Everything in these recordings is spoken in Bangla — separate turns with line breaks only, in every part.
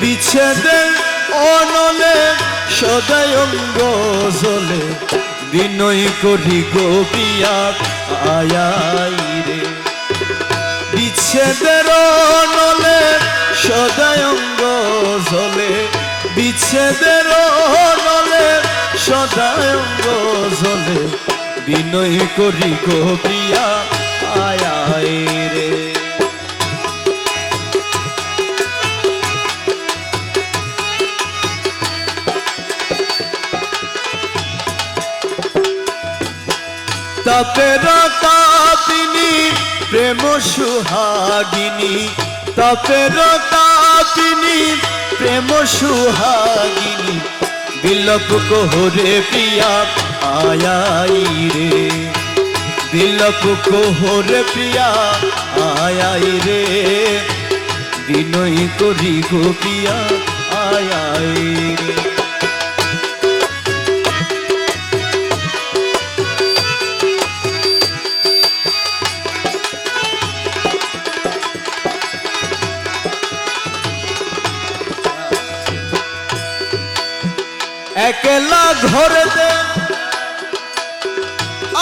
বিচ্ছেদের অনলে সদায় অঙ্গ জলে। বিনয় করি গোপিয়া আয়াই রে। বিচ্ছেদের নলে সদায় অঙ্গ জলে। বিচ্ছেদের নলে সদায় অঙ্গ জলে। বিনয় করি গোপিয়া আয়াই তাপের তাপিনী, প্রেম সুহাগিনী। তাপের তাপিনী, প্রেম সুহাগিনী। বিলপ কোহরে প্রিয়া আয়াই রে। বিলপ কোহরে প্রিয়া আয়াই রে। বিনয় করি গোপিয়া আয়াই রে। একলা ঘরেতে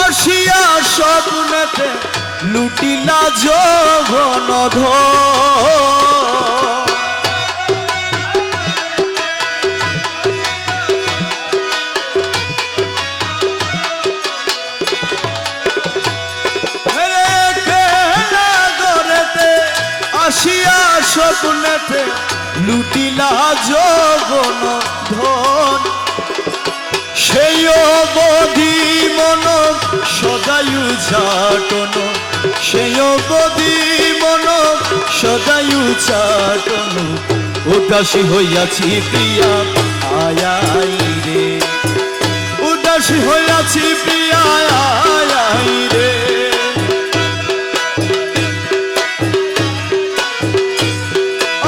আসিয়া স্বপ্নেতে লুটিলা যৌবন আসিয়া স্বপ্নেতে লুটিলা যৌবন ধন সেই অবধি মন সদায়ু চাটন সেই অবধি মন সদায়ু চাটন উদাসী হইয়াছি প্রিয়া আয়াই রে। উদাসী হইয়াছি প্রিয়া আয়াই রে।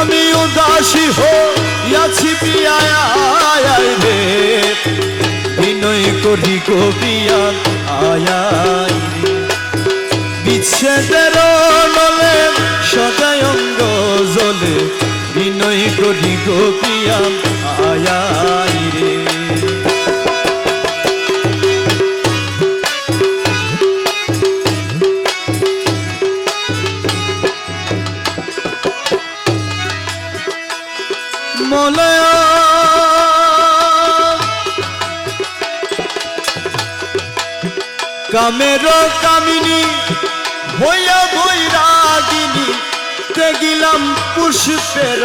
আমি উদাসী হইয়াছি প্রিয়া করি গোপিয়া আয়াই। বিচ্ছেদের নলে সদায় অঙ্গ জলে বিনয় করি গোপিয়া আয়াই রে মলয়া কামের কামিনী হইয়া বৈরাগিনী তে গিলাম পুষ্পের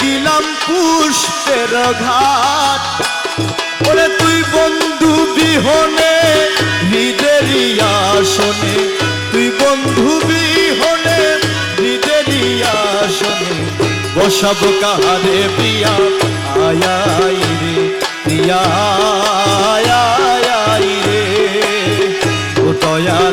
গিলাম পুষ্পের ঘাট ওরে তুই বন্ধু বিহনে, নিজেরই আসনে। তুই বন্ধু বিহনে, নিজেরই আসনে। বসাব কাহারে প্রিয়া আয়াই রে, প্রিয়া আয়াই রে। ও দয়ালা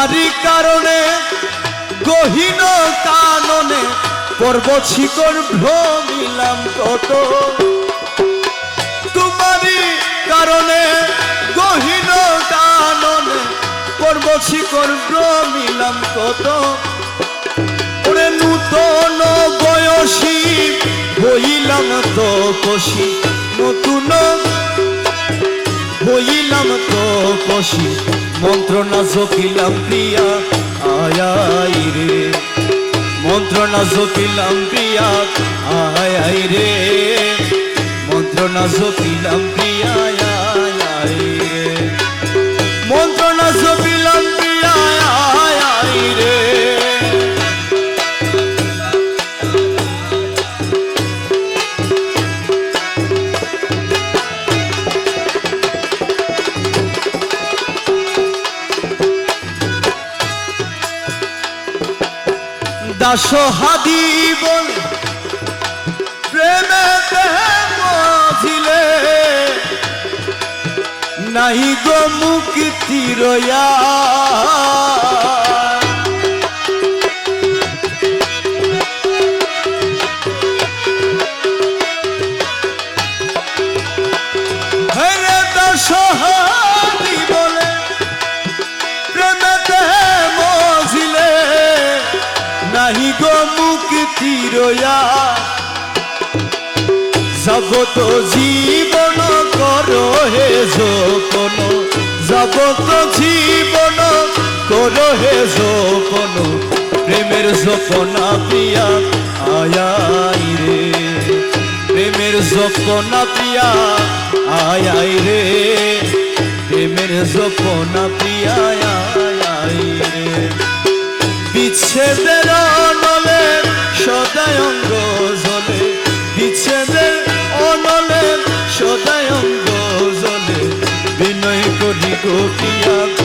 তোমারই কারণে, গহীন কাননে পর্বত শিকর ভ্রমিলাম কত তোমারই কারণে, গহীন কাননে পর্বত শিকর ভ্রমিলাম কত ওরে নূতন বয়সী হইলাম তো কষি নতুন হইলাম তো কষি মন্ত্রণা জপিলাম প্রিয়া আয়াই রে। মন্ত্রণা জপিলাম প্রিয়া আয়াই রে। মন্ত্রণা জপিলাম প্রিয়া দাস হাদি বল প্রেমে মজিলে। নাই গো মুক্তি রয়া। নাহি গো মুক্তি রয়া জগত জীবন করো হে যৌপন জগত জীবন করো হে যৌপন প্রেমের যপনা প্রিয়া আয়াই রে। প্রেমের যপনা প্রিয়া আয়াই রে। প্রেমের যপনা প্রিয়া আয়াই রে। বিচ্ছেদের অনলের সদায় অঙ্গ জলে। বিচ্ছেদের অনলের সদায় অঙ্গ জলে। বিনয় করি গোপিয়া